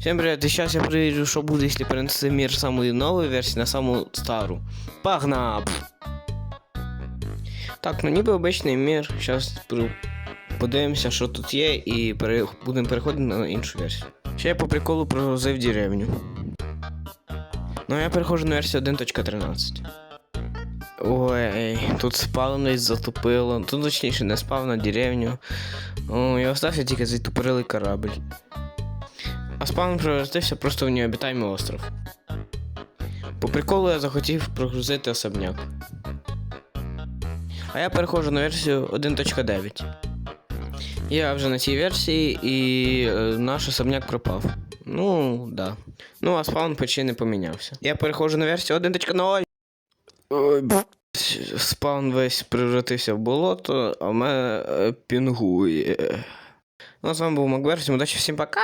Всем привет, и сейчас я проверю, что будет, если перенести мир с самой новой версии на саму стару. Погнав! Так, ну ніби обичний мір. Зараз подивимося, що тут є, і пере... будемо переходити на іншу версію. Ще я по приколу прогрузив деревню. Ну я переходжу на версію 1.13. Ой, тут спавнилось, затопило. Тут точніше не спав на деревню. О, і остався тільки затупорилий корабль. А спаун превратився просто в необітаємий остров. По приколу я захотів прогрузити особняк. А я переходжу на версію 1.9. Я вже на цій версії і е, наш особняк пропав. Ну, да. Ну, а спаун почти не помінявся. Я переходжу на версію 1.0. Ой. Спаун весь превратився в болото, а мене е, пінгує. Ну, а з вами був Макбер, удачі, всім пока!